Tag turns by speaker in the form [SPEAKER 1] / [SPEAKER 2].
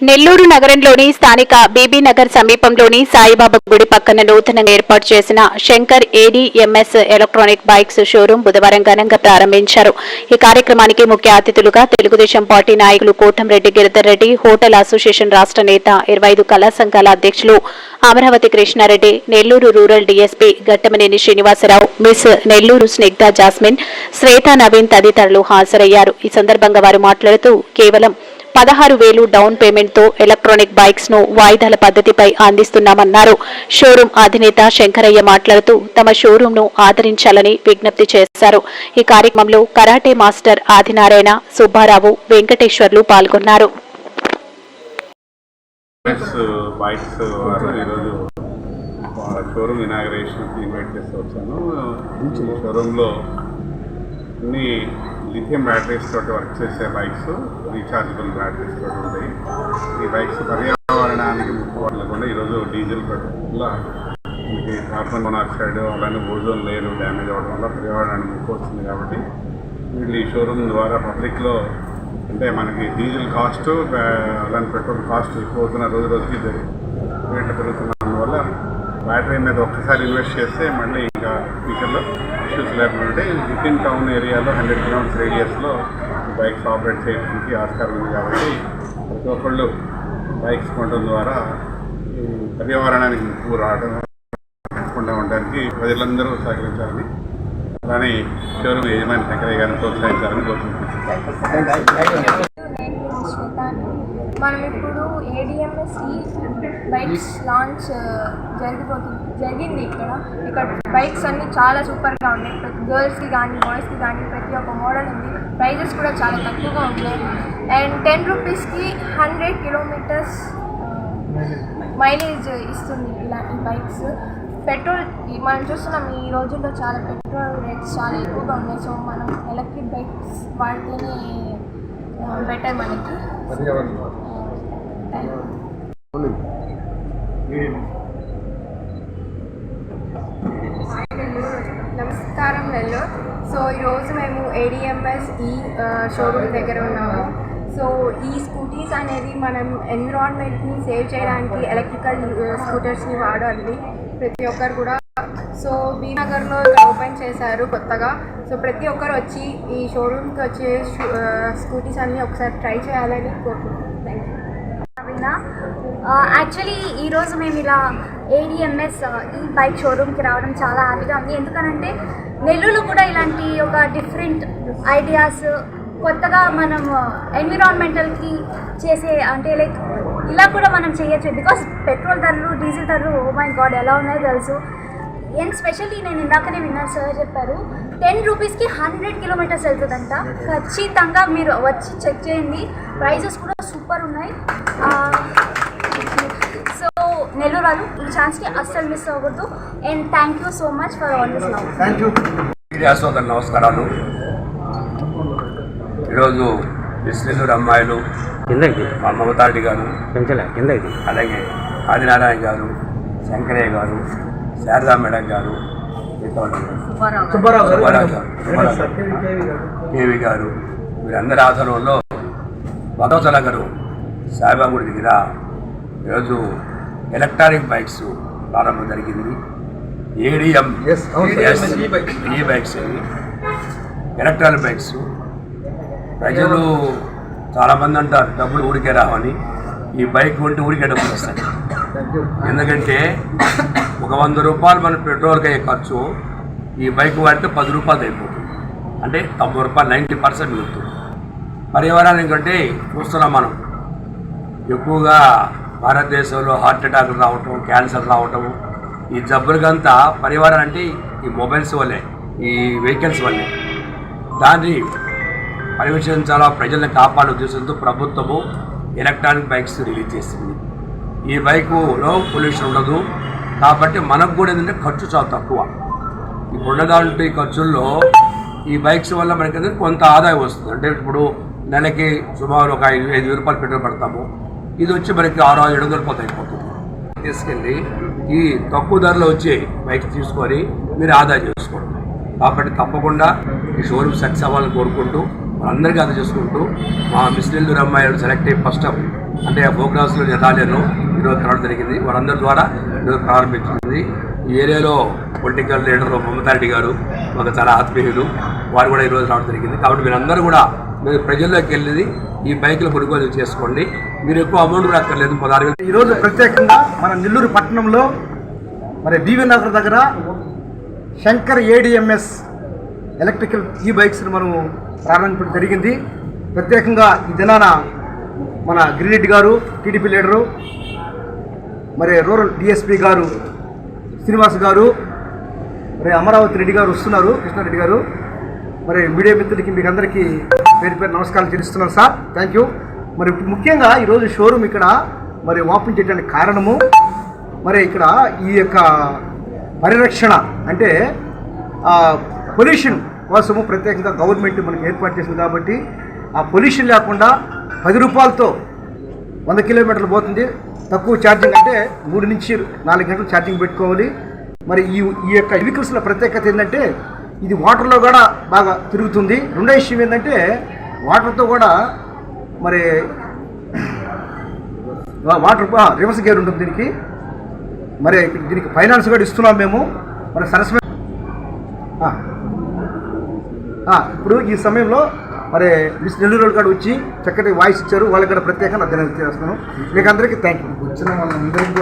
[SPEAKER 1] నెల్లూరు నగరంలోని స్థానిక బీబీ నగర్ సమీపంలోని సాయిబాబా గుడి పక్కన నూతనంగా ఏర్పాటు చేసిన Shankar ADMS electronic bikes showroom బుధవారం ఘనంగా ప్రారంభించారు. ఈ కార్యక్రమానికి ముఖ్య అతిథులుగా తెలుగుదేశం పార్టీ నాయకులు కోటంరెడ్డి గిరిధర్ రెడ్డి హోటల్ అసోసియేషన్ రాష్ట్ర నేత ఇరవై ఐదు కళా సంఘాల అధ్యక్షులు Amaravati Krishna Reddy Nellore rural DSP Gattamaneni Srinivasa Rao miss Nellore Snigdha Jasmine Shweta Naveen తదితరులు హాజరయ్యారు. ఈ సందర్భంగా వారు మాట్లాడుతూ కేవలం పదహారు వేలు డౌన్ పేమెంట్తో ఎలక్ట్రానిక్ బైక్స్ను వాయిదాల పద్ధతిపై అందిస్తున్నామన్నారు. షోరూం అధినేత శంకరయ్య మాట్లాడుతూ తమ షోరూం ను ఆదరించాలని విజ్ఞప్తి చేశారు. ఈ కార్యక్రమంలో కరాటే మాస్టర్ ఆదినారాయణ సుబ్బారావు వెంకటేశ్వర్లు పాల్గొన్నారు.
[SPEAKER 2] బైక్స్ uh, uh, ఈరోజు షోరూమ్ ఇనాగరేషన్కి ఇన్వైట్ చేసి వచ్చాను. షోరూంలో అన్ని లిథియం బ్యాటరీస్ తోటి వర్క్ చేసే బైక్స్ రీఛార్జబుల్ బ్యాటరీస్ తోటి ఉంటాయి. ఈ బైక్స్ పర్యావరణానికి ముప్పు లేకుండా ఈరోజు డీజిల్ పెట్రోల్ వల్ల మనకి కార్బన్ మోనాక్సైడ్ అలానే ఓజోన్ లేయర్ డ్యామేజ్ అవ్వడం వల్ల పర్యావరణానికి ముక్కు వస్తుంది కాబట్టి వీళ్ళు ఈ షోరూమ్ ద్వారా పబ్లిక్లో అంటే మనకి డీజిల్ కాస్ట్ అలానే పెట్రోల్ కాస్ట్ ఎక్కువ అవుతున్న రోజు రోజుకి రేట్లు పెరుగుతున్నందువల్ల బ్యాటరీ మీద ఒక్కసారి ఇన్వెస్ట్ చేస్తే మళ్ళీ ఇంకా ఫ్యూచర్లో ఇష్యూస్ లేకుండా విత్ ఇన్ టౌన్ ఏరియాలో హండ్రెడ్ కిలోమీటర్స్ రేడియస్లో బైక్స్ ఆపరేట్ చేయడానికి ఆస్కారం ఉంది కాబట్టి ప్రతి ఒక్కళ్ళు బైక్స్ కొనడం ద్వారా పర్యావరణానికి ముప్పు రావడం కాకుండా ఉండడానికి ప్రజలందరూ సహకరించాలని అలానే షోరూమ్ యజమాని శంకరయ్య గారిని ప్రోత్సహించాలని కోరుకుంటున్నాను.
[SPEAKER 3] మనం ఇప్పుడు ఏడిఎంఎస్ఈ బైక్స్ లాంచ్ జరిగిపోతుంది జరిగింది ఇక్కడ. ఇక్కడ బైక్స్ అన్నీ చాలా సూపర్గా ఉన్నాయి. ప్రతి గర్ల్స్కి కానీ బాయ్స్కి కానీ ప్రతి ఒక్క మోడల్ ఉంది. ప్రైజెస్ కూడా చాలా తక్కువగా ఉన్నాయి. అండ్ టెన్ రూపీస్కి హండ్రెడ్ కిలోమీటర్స్ మైలేజ్ ఇస్తుంది ఇలా ఈ బైక్స్. పెట్రోల్ మనం చూస్తున్నాం ఈ రోజుల్లో చాలా పెట్రోల్ రేట్స్ చాలా ఎక్కువగా ఉన్నాయి. సో మనం ఎలక్ట్రిక్ బైక్స్ వాడితేనే బెటర్ మనకి.
[SPEAKER 4] నమస్కారం నెల్లూరు. సో ఈరోజు మేము ఏడిఎంఎస్ ఈ షోరూమ్ దగ్గర ఉన్నాము. సో ఈ స్కూటీస్ అనేవి మనం ఎన్విరాన్మెంట్ని సేవ్ చేయడానికి ఎలక్ట్రికల్ స్కూటర్స్ని వాడాలి ప్రతి ఒక్కరు కూడా. సో బీనగర్లో ఓపెన్ చేశారు కొత్తగా. సో ప్రతి ఒక్కరు వచ్చి ఈ షోరూమ్కి వచ్చే స్కూటీస్ అన్నీ ఒకసారి ట్రై చేయాలని కోరుకుంటున్నాను
[SPEAKER 5] కదా? యాక్చువల్లీ ఈరోజు మేము ఇలా ఏడిఎంఎస్ ఈ బైక్ షోరూమ్కి రావడం చాలా హ్యాపీగా ఉంది. ఎందుకనంటే నెల్లూరు కూడా ఇలాంటి ఒక డిఫరెంట్ ఐడియాస్ కొత్తగా మనం ఎన్విరాన్మెంటల్కి చేసే అంటే లైక్ ఇలా కూడా మనం చేయొచ్చు. బికాస్ పెట్రోల్ ధరలు డీజిల్ ధరలు ఓ మై గాడ్ ఎలా ఉన్నాయో తెలుసు. అండ్ స్పెషల్లీ నేను ఇందాకనే విన్నాను సార్ చెప్పారు. టెన్ రూపీస్కి హండ్రెడ్ కిలోమీటర్స్ వెళ్తుందంట. ఖచ్చితంగా మీరు వచ్చి చెక్ చేయండి. ప్రైజెస్ కూడా సూపర్ ఉన్నాయి. సో నెల్లూరు వాళ్ళు ఈ ఛాన్స్కి అస్సలు మిస్ అవ్వకూడదు and thank you so much for all this
[SPEAKER 6] నమస్కారాలు. ఈరోజు ఇస్లిల్లూరు అమ్మాయిలు
[SPEAKER 7] కింద ఇది.
[SPEAKER 6] మా మమతారెడ్డి గారు
[SPEAKER 7] పెంచలే కింద ఇది.
[SPEAKER 6] అలాగే ఆదినారాయణ గారు శంకరయ్య గారు శారదా మేడం గారు సుబ్బారావు గారు. కేవి గారు. వీరందరి ఆధ్వర్యంలో భగవత నగరు సాయిబాబు గుడి దగ్గర ఈరోజు ఎలక్ట్రానిక్ బైక్స్ ప్రారంభం జరిగింది. ఏడిఎం ఈ బైక్స్. Electronic bikes. ప్రజలు చాలామంది అంటారు డబ్బులు ఊరికే రావని. ఈ బైక్ కొంటే ఊరికే డబ్బులు వస్తాయి. ఎందుకంటే ఒక వంద రూపాయలు మన పెట్రోల్కి అయ్యే ఖర్చు ఈ బైక్ వాడితే పది రూపాయలు అయిపోతుంది. అంటే తొంభై రూపాయలు నైంటీ పర్సెంట్ మిగులుతుంది. పర్యావరణానికి అంటే చూస్తున్నాం మనం. ఎక్కువగా భారతదేశంలో హార్ట్ అటాక్లు రావటం క్యాన్సర్ రావటం ఈ జబ్బులకంతా పరివారం అంటే ఈ మొబైల్స్ వల్లే ఈ వెహికల్స్ వల్లే. దాన్ని పర్యవేక్షించాలా ప్రజల్ని కాపాడే ఉద్దేశంతో ప్రభుత్వము ఎలక్ట్రానిక్ బైక్స్ రిలీజ్ చేసింది. ఈ బైకులో పొల్యూషన్ ఉండదు. కాబట్టి మనకు కూడా ఏంటంటే ఖర్చు చాలా తక్కువ. ఇప్పుడు ఉన్నదాంట్లో ఈ ఖర్చుల్లో ఈ బైక్స్ వల్ల మనకి కొంత ఆదాయం వస్తుంది. అంటే ఇప్పుడు నెలకి సుమారు ఒక ఐదు ఐదు వేల రూపాయలు పెట్రోల్ పెడతాము. ఇది వచ్చి మనకి ఆరు ఆరు ఏడు వందల రూపాయలు అయిపోతుంది. తీసుకెళ్ళి ఈ తక్కువ ధరలో వచ్చే బైక్స్ తీసుకొని మీరు ఆదా చేసుకోండి. కాబట్టి తప్పకుండా ఈ షోరూమ్ సక్సెస్ అవ్వాలని కోరుకుంటూ అందరికీ ఆదా చేసుకుంటూ మా మిస్ నెల్లూరు అమ్మాయిలు సెలెక్ట్ అయ్యి ఫస్ట్ అంటే ప్రోగ్రామ్స్లో నేను రాలేను. ఈరోజు రావడం జరిగింది. వారందరి ద్వారా ఈరోజు ప్రారంభించింది. ఈ ఏరియాలో పొలిటికల్ లీడర్ మమతారెడ్డి గారు మాకు చాలా ఆత్మీయులు. వారు కూడా ఈరోజు రావడం జరిగింది. కాబట్టి మీరందరూ కూడా మీరు ప్రజల్లోకి వెళ్ళి ఈ బైకులు కొనుగోలు చేసుకోండి. మీరు ఎక్కువ అమౌంట్ కూడా అక్కర్లేదు పదహారు వేలు.
[SPEAKER 7] ఈరోజు ప్రత్యేకంగా మన నెల్లూరు పట్టణంలో మరి బీవీ నగర్ దగ్గర శంకర్ ఏడిఎంఎస్ ఎలక్ట్రికల్ ఈ బైక్స్ని మనం ప్రారంభించడం జరిగింది. ప్రత్యేకంగా ఈ దినాన మన గిరిరెడ్డి గారు టీడీపీ లీడరు మరి రూరల్ డిఎస్పీ గారు శ్రీనివాస్ గారు మరి అమరావతి రెడ్డి గారు వస్తున్నారు కృష్ణారెడ్డి గారు. మరి మీడియా మిత్రులకి మీకు అందరికీ పేరు పేరు నమస్కారాలు తెలుస్తున్నాను సార్. థ్యాంక్ యూ మరి ముఖ్యంగా ఈరోజు షోరూమ్ ఇక్కడ మరి ఓపెన్ చేయడానికి కారణము మరి ఇక్కడ ఈ యొక్క పరిరక్షణ అంటే పొల్యూషన్ కోసము ప్రత్యేకంగా గవర్నమెంట్ మనకి ఏర్పాటు చేసింది కాబట్టి ఆ పొల్యూషన్ లేకుండా పది రూపాయలతో వంద కిలోమీటర్లు పోతుంది. తక్కువ ఛార్జింగ్ అంటే మూడు నుంచి నాలుగు గంటలు ఛార్జింగ్ పెట్టుకోవాలి. మరి ఈ ఈ యొక్క వెహికల్స్లో ప్రత్యేకత ఏంటంటే ఇది వాటర్లో కూడా బాగా తిరుగుతుంది. రెండో విషయం ఏంటంటే వాటర్తో కూడా మరి వాటర్ రివర్స్ గేర్ ఉంటుంది దీనికి. మరి దీనికి ఫైనాన్స్ కూడా ఇస్తున్నాం మేము. మరి సరస్వతి ఇప్పుడు ఈ సమయంలో మరి మిస్ నెల్లూరు గారు వచ్చి చక్కటి వాయిస్ ఇచ్చారు. వాళ్ళకి కూడా ప్రత్యేకంగా అధ్యయనం చేస్తున్నాను. మీకు అందరికీ థ్యాంక్ యూ వచ్చిన వాళ్ళందరికీ